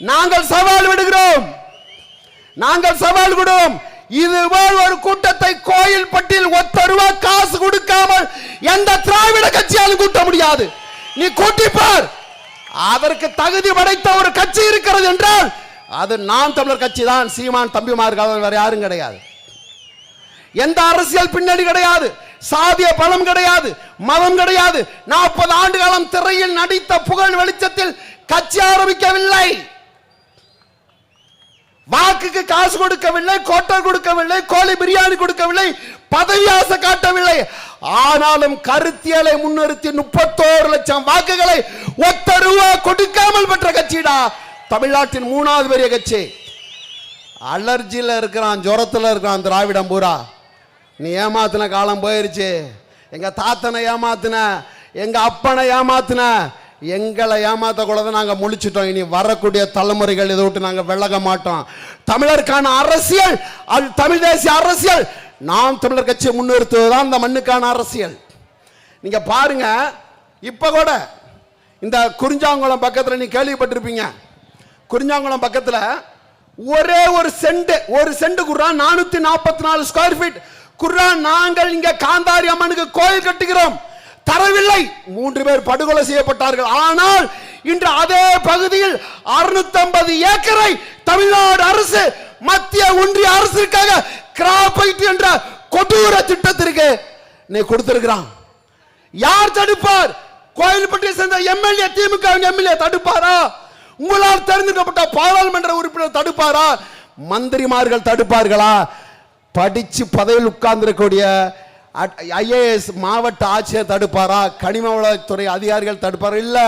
நாங்கள் சவால் விடுகிறோம். நாங்கள் சவால் விடுவோம். இதுபோல் ஒரு கூட்டத்தை கோயில் பட்டியல் ஒத்த ரூபா காசு கொடுக்காமல் எந்த திராவிட கட்சியாலும் கூட்ட முடியாது. நீ கூட்டிப்பார் அதற்கு தகுதி படைத்த ஒரு கட்சி இருக்கிறது என்றால் அது நாம் தமிழர் கட்சி தான். சீமான் தம்பிமார்கள் வேற யாரும் கிடையாது. எந்த அரசியல் பின்னணி கிடையாது. சாதிய பலம் கிடையாது. மதம் கிடையாது. நாற்பது ஆண்டு காலம் திரையில் நடித்த புகழ் வெளிச்சத்தில் கட்சி ஆரம்பிக்கவில்லை. வாக்குக்கு காசு கொடுக்கவில்லை கோட்டை கொடுக்கவில்லை கோழி பிரியாணி கொடுக்கவில்லை பதவி ஆசை காட்டவில்லை. ஆனாலும் கருத்தியலை முன்னிறுத்தி முப்பத்தோரு லட்சம் வாக்குகளை ஒத்த ரூபா கொடுக்காமல் பெற்ற கட்சிடா. தமிழ்நாட்டின் மூணாவது பெரிய கட்சி. அலர்ஜியில் இருக்கிறான் ஜுரத்தில் இருக்கிறான் திராவிடம் பூரா. நீ ஏமாத்தின காலம் போயிருச்சு. எங்க தாத்தனை ஏமாத்தின எங்க அப்பனை ஏமாத்தின எங்களை ஏமாத்த நாங்கள் முழிச்சிட்டோம். இனி வரக்கூடிய தலைமுறைகள் இதை விட்டு நாங்கள் விலக மாட்டோம். தமிழருக்கான அரசியல் அது தமிழ் தேசிய அரசியல். நாம் தமிழர் கட்சியை முன்னிறுத்துவதுதான் இந்த மண்ணுக்கான அரசியல். நீங்கள் பாருங்க இப்போ கூட இந்த குறிஞ்சாங்குளம் பக்கத்தில் நீ கேள்விப்பட்டிருப்பீங்க. குறிஞ்சாங்குளம் பக்கத்தில் ஒரே ஒரு செண்டு ஒரு செண்டு குர்ரா நானூற்றி நாற்பத்தி நாலு ஸ்கொயர் ஃபீட் குர்ரா நாங்கள் இங்கே காந்தாரி அம்மனுக்கு கோயில் கட்டுகிறோம். தரவில்லை. மூன்று பேர் படுகொலை செய்யப்பட்டார்கள். ஆனால் இன்று அதே பகுதியில் 650 ஏக்கரை தமிழ்நாடு அரசு மத்திய ஒன்றிய அரசுக்காக கிராபைட் என்ற கொடூர திட்டத்திற்கு நீ கொடுத்திருக்கிறான். யார் தடுப்பார்? கோயில்பட்டியை சேர்ந்த எம்எல்ஏ திமுக எம்எல்ஏ தடுப்பாரா? உங்களால் தேர்ந்தெடுக்கப்பட்ட பாராளுமன்ற உறுப்பினர் தடுப்பாரா? மந்திரிமார்கள் தடுப்பார்களா? படிச்சு பதவியில் உட்கார்ந்திருக்கக்கூடிய ஐஏஎஸ் மாவட்ட ஆட்சியர் தடுப்பாரா? கனிம வளத்துறை அதிகாரிகள் தடுப்பாரா? இல்ல.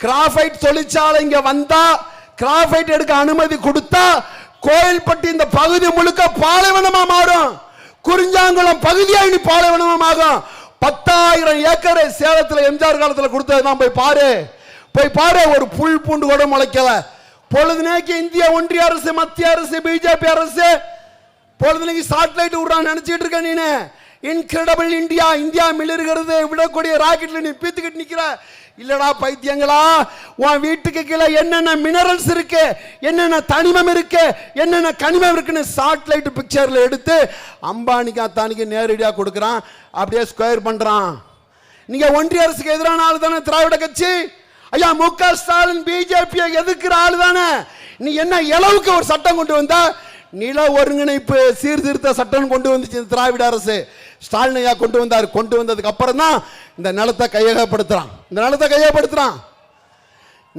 கிராஃபைட் தொழிற்சாலை இங்க வந்தா கிராஃபைட் எடுக்க அனுமதி கொடுத்தா கோயில்பட்டி இந்த பகுதி முழுக்க பாலைவனமா மாறும். குறிஞ்சாங்குளம் பகுதியா இனி பாலைவனமா ஆகும் பத்தாயிரம் ஏக்கர் சேலத்தில் எம்ஜிஆர் காலத்தில் கொடுத்தது தான். போய் பாரு. போய் பாரு ஒரு புல் பூண்டு கூட முளைக்கல. பொழுதுனேக்கு இந்திய ஒன்றிய அரசு மத்திய அரசு பிஜேபி அரசு பொழுதுனைக்கு சாட்டிலைட் விடுறான்னு நினைச்சிட்டு இருக்க நீனு. இன்கிரெடபிள் இந்தியா இந்தியா மிளறுகிறது விடக்கூடிய ராக்கெட்ல நீ பீத்துக்கிட்டு நிக்கிற. இல்லடா பைத்தியங்களா உன் வீட்டுக்கு கீழே என்னென்ன மினரல்ஸ் இருக்கு? என்னென்ன தனிமம் இருக்கு? என்னென்ன கனிமம் இருக்குன்னு சாட்டலைட் பிக்சர்ல எடுத்து அம்பானிக்கு அத்தானிக்கு நேரடியாக கொடுக்குறான். அப்படியே ஸ்கொயர் பண்றான். நீங்க ஒன்றிய அரசுக்கு எதிரான ஆள் தானே திராவிட கட்சி? ஐயா மு க ஸ்டாலின் பிஜேபியை எதிர்க்கிற ஆளு தானே? நீ என்ன இளவுக்கு ஒரு சட்டம் கொண்டு வந்தா? நில ஒருங்கிணைப்பு சீர்திருத்த சட்டம் கொண்டு வந்துச்சு திராவிட அரசு. ஸ்டாலினையா கொண்டு வந்தார் கொண்டு வந்ததுக்கு அப்புறம் தான் இந்த நிலத்தை கையகப்படுத்துறான். இந்த நிலத்தை கையகப்படுத்துறான்.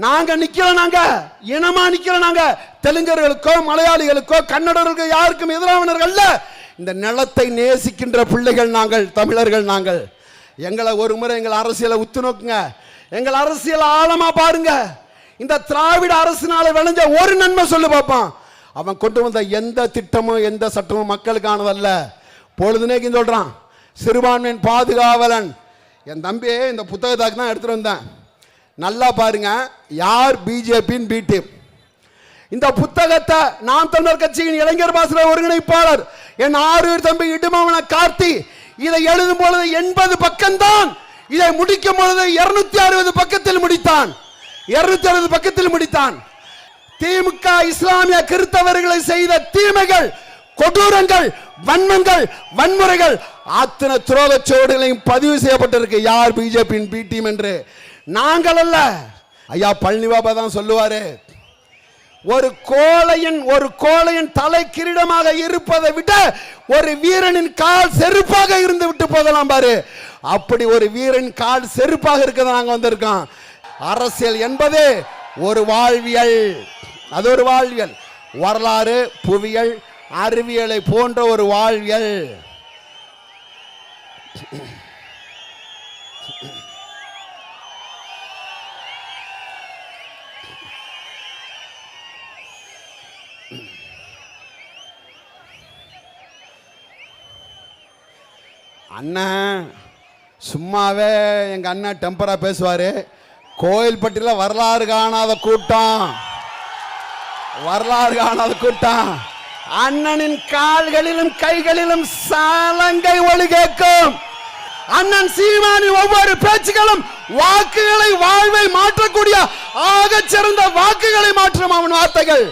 நாங்க நிக்கல நாங்க இனமா நிக்கல நாங்க. தெலுங்கர்களுக்கோ மலையாளிகளுக்கோ கன்னடர்களுக்கோ யாருக்கும் எதிரானவர்கள் அல்ல இந்த நிலத்தை நேசிக்கின்ற பிள்ளைகள் நாங்கள் தமிழர்கள் நாங்கள். எங்களை ஒரு முறை எங்கள் அரசியலை உத்து நோக்குங்க. எங்கள் அரசியல் ஆழமா பாருங்க. இந்த திராவிட அரசினால விளைஞ்ச ஒரு நன்மை சொல்லு பார்ப்பான் அவன் கொண்டு வந்த எந்த திட்டமும் எந்த சட்டமும் மக்களுக்கானதல்ல. பொழுதுனேக்கு சொல்கிறான் சிறுபான்மையின் பாதுகாவலன். என் தம்பி இந்த புத்தகத்தாக்கு தான் எடுத்துட்டு வந்தேன். நல்லா பாருங்க யார் பிஜேபியின் பி டீம் இந்த புத்தகத்தை நாம் தமிழர் கட்சியின் இளைஞர் பாசன ஒருங்கிணைப்பாளர் என் ஆறு தம்பி இடுமவன கார்த்தி இதை எழுதும் பொழுது எண்பது பக்கம்தான். இதை முடிக்கும் பொழுது இருநூத்தி அறுபது பக்கத்தில் முடித்தான். இருநூத்தி அறுபது பக்கத்தில் முடித்தான். திமுக இஸ்லாமிய கிறிஸ்தவர்களை செய்த தீமைகள் கொடூரங்கள் வன்மங்கள் வன்முறைகள் அத்தனை துரோக சோடுகளையும் பதிவு செய்யப்பட்டிருக்கு. யார் பிஜேபியின் பி டீம் என்று? நாங்கள் அல்ல. ஐயா பழனி பாபா தான் சொல்லுவாரு. ஒரு கோழையின் ஒரு கோழையின் தலை கிரீடமாக இருப்பதை விட ஒரு வீரனின் கால் செருப்பாக இருந்து விட்டு போகலாம் பாரு. அப்படி ஒரு வீரன் கால் செருப்பாக இருக்கிறத நாங்க வந்திருக்கோம். அரசியல் என்பது ஒரு வாழ்வியல். அது ஒரு வாழ்வியல். வரலாறு புவியியல் அறிவியலை போன்ற ஒரு வாழ்வியல். அண்ணன் சும்மாவே எங்க அண்ணன் டெம்பரா பேசுவாரு. கோயில்பட்டியில் வரலாறு காணாத கூட்டம். வரலாறு காணாத கூட்டம். அண்ணனின் கால்களிலும் கைகளிலும் சாலங்கை ஒளி கேட்கும். அண்ணன் சீமானின் ஒவ்வொரு பேச்சுகளும் வாக்குகளை வாழ்வை மாற்றக்கூடிய ஆகச் சிறந்த வாக்குகளை மாற்றும் அவன் வார்த்தைகள்.